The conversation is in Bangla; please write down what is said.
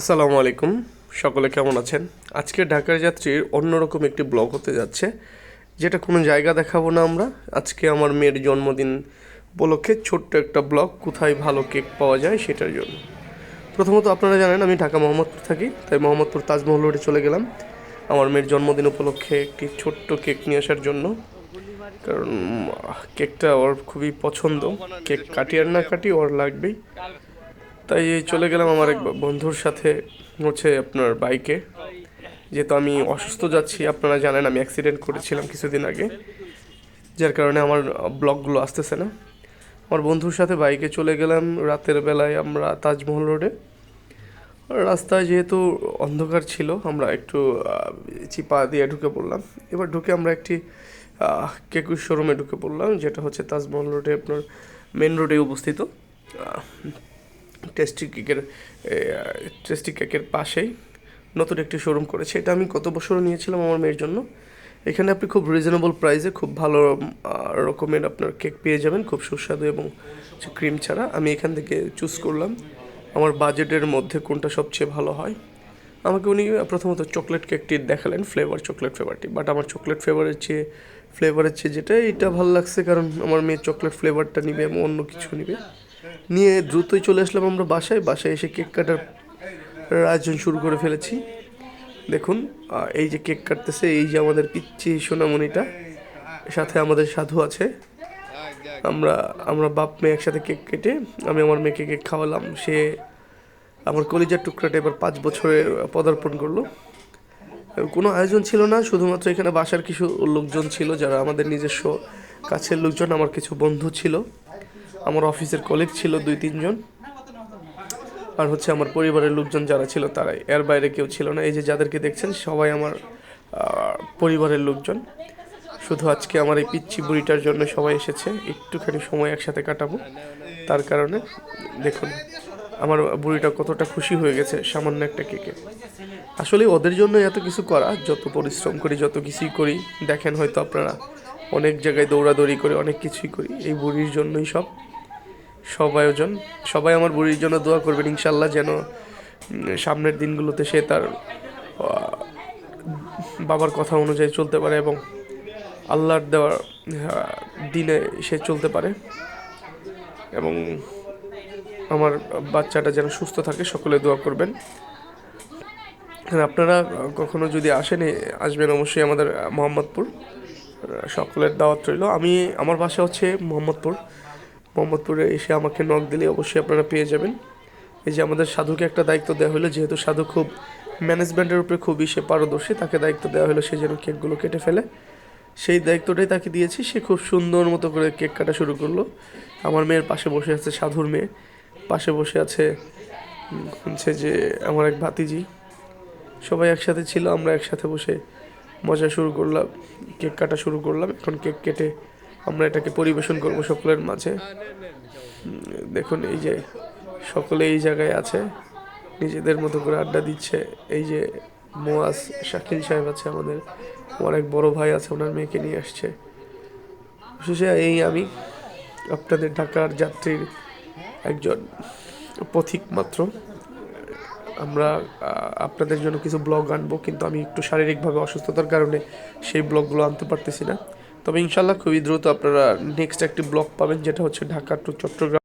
আসসালামু আলাইকুম। সকলে কেমন আছেন? আজকে ঢাকার যাত্রীর অন্যরকম একটি ব্লগ হতে যাচ্ছে, যেটা কোনো জায়গা দেখাবো না আমরা। আজকে আমার মেয়ের জন্মদিন উপলক্ষে ছোট্ট একটা ব্লগ, কোথায় ভালো কেক পাওয়া যায় সেটার জন্য। প্রথমত আপনারা জানেন, আমি ঢাকা মোহাম্মদপুর থাকি, তাই মোহাম্মদপুর তাজমহল রোডে চলে গেলাম। আমার মেয়ের জন্মদিন উপলক্ষে একটি ছোট্ট কেক নিয়ে আসার জন্য। কারণ কেকটা ওর খুবই পছন্দ। কেক কাটি আর না কাটি, ওর লাগবেই। তাই চলে গেলাম আমার এক বন্ধুর সাথে হচ্ছে আপনার বাইকে যেহেতু আমি অসুস্থ যাচ্ছি, আপনারা জানেন আমি অ্যাক্সিডেন্ট করেছিলাম কিছুদিন আগে, যার কারণে আমার ব্লগগুলো আসতেছে না। আমার বন্ধুর সাথে বাইকে চলে গেলাম, রাতের বেলায় আমরা তাজমহল রোডে রাস্তায় যেহেতু অন্ধকার ছিল, আমরা একটু চিপা দিয়ে ঢুকে পড়লাম। এবার ঢুকে আমরা একটি কেকুর শোরুমে ঢুকে পড়লাম, যেটা হচ্ছে তাজমহল রোডে আপনার মেন রোডে অবস্থিত। টেস্টি কেকের টেস্টি কেকের পাশেই নতুন একটি শোরুম করেছে। এটা আমি গত বছরও নিয়েছিলাম আমার মেয়ের জন্য। এখানে আপনি খুব রিজনেবল প্রাইসে খুব ভালো রকমের আপনার কেক পেয়ে যাবেন। খুব সুস্বাদু এবং ক্রিম ছাড়া। আমি এখান থেকে চুজ করলাম। আমার বাজেটের মধ্যে কোনটা সবচেয়ে ভালো হয়। আমাকে উনি প্রথমত চকলেট কেকটি দেখালেন ফ্লেভার চকলেট ফ্লেভারটি বাট আমার চকলেট ফ্লেভারের চেয়ে ফ্লেভারের চেয়ে যেটা, এটা ভালো লাগছে। কারণ আমার মেয়ে চকলেট ফ্লেভারটা নিবে এবং অন্য কিছু নিবে। নিয়ে দ্রুতই চলে আসলাম আমরা বাসায়। বাসায় এসে কেক কাটার আয়োজন শুরু করে ফেলেছি। দেখুন এই যে কেক কাটতেছে, এই যে আমাদের পিচ্ছি সোনামণিটা, সাথে আমাদের সাধু আছে। আমরা আমরা বাপ মেয়ে একসাথে কেক কেটে, আমি আমার মেয়েকে কেক খাওয়ালাম। সে আমার কলিজার টুকরাটা এবার পাঁচ বছরে পদার্পণ করল। কোনো আয়োজন ছিল না, শুধুমাত্র এখানে বাসার কিছু লোকজন ছিল, যারা আমাদের নিজস্ব কাছের লোকজন, আমার কিছু বন্ধু ছিল। আমার অফিসের কলিগ ছিল দুই, তিনজন। আর হচ্ছে আমার পরিবারের লোকজন যারা ছিল তারাই। এর বাইরে কেউ ছিল না। এই যে যাদেরকে দেখছেন, সবাই আমার পরিবারের লোকজন। শুধু আজকে আমার এই পিচ্ছি বুড়িটার জন্য সবাই এসেছে। একটুখানি সময় একসাথে কাটাবো। তার কারণে দেখুন, আমার বুড়িটা কতটা খুশি হয়ে গেছে সামান্য একটা কেকে। আসলে ওদের জন্য এত কিছু করা, যত পরিশ্রম করি, যত কিছুই করি, দেখেন হয়তো আপনারা অনেক জায়গায় দৌড়াদৌড়ি করে অনেক কিছুই করি। এই বুড়ির জন্যই সব। সব আয়োজন সবাই আমার বুড়ির জন্য দোয়া করবেন, ইনশাল্লাহ যেন সামনের দিনগুলোতে সে তার বাবার কথা অনুযায়ী চলতে পারে এবং আল্লাহর দেওয়ার দিনে সে চলতে পারে এবং আমার বাচ্চাটা যেন সুস্থ থাকে, সকলে দোয়া করবেন। আপনারা কখনো যদি আসেন আসবেন অবশ্যই আমাদের মোহাম্মদপুর সকলের দাওয়াত রইল। আমি, আমার বাসা হচ্ছে মোহাম্মদপুর। মোহাম্মদপুরে এসে আমাকে নক দিলে অবশ্যই আপনারা পেয়ে যাবেন। এই যে আমাদের সাধুকে একটা দায়িত্ব দেওয়া হলো, যেহেতু সাধু খুব ম্যানেজমেন্টের উপরে খুবই সে পারদর্শী, তাকে দায়িত্ব দেওয়া হলো সে যেন কেকগুলো কেটে ফেলে। সেই দায়িত্বটাই তাকে দিয়েছি, সে খুব সুন্দর মতো করে কেক কাটা শুরু করল। আমার মেয়ের পাশে বসে আছে সাধুর মেয়ে, পাশে বসে আছে হচ্ছে যে আমার এক ভাতিজি। সবাই একসাথে ছিল, আমরা একসাথে বসে মজা শুরু করলাম, কেক কাটা শুরু করলাম, এখন কেক কেটে আমরা এটাকে পরিবেশন করব সকলের মাঝে। দেখুন, এই যে সকলে এই জায়গায় আছে, নিজেদের মতো করে আড্ডা দিচ্ছে। এই যে মোয়াজ শাকিল সাহেব আছে আমাদের এক বড় ভাই আছে, ওনার মেয়েকে নিয়ে আসছে। শেষে এই আমি, আপনাদের ঢাকার যাত্রীর একজন পথিক মাত্র। আমরা আপনাদের জন্য কিছু ব্লগ আনব, কিন্তু আমি একটু শারীরিকভাবে অসুস্থতার কারণে সেই ব্লগগুলো আনতে পারতেছি না। তবে ইনশাল্লাহ খুবই দ্রুত আপনারা নেক্সট একটি ব্লক পাবেন যেটা হচ্ছে ঢাকা টু চট্টগ্রাম।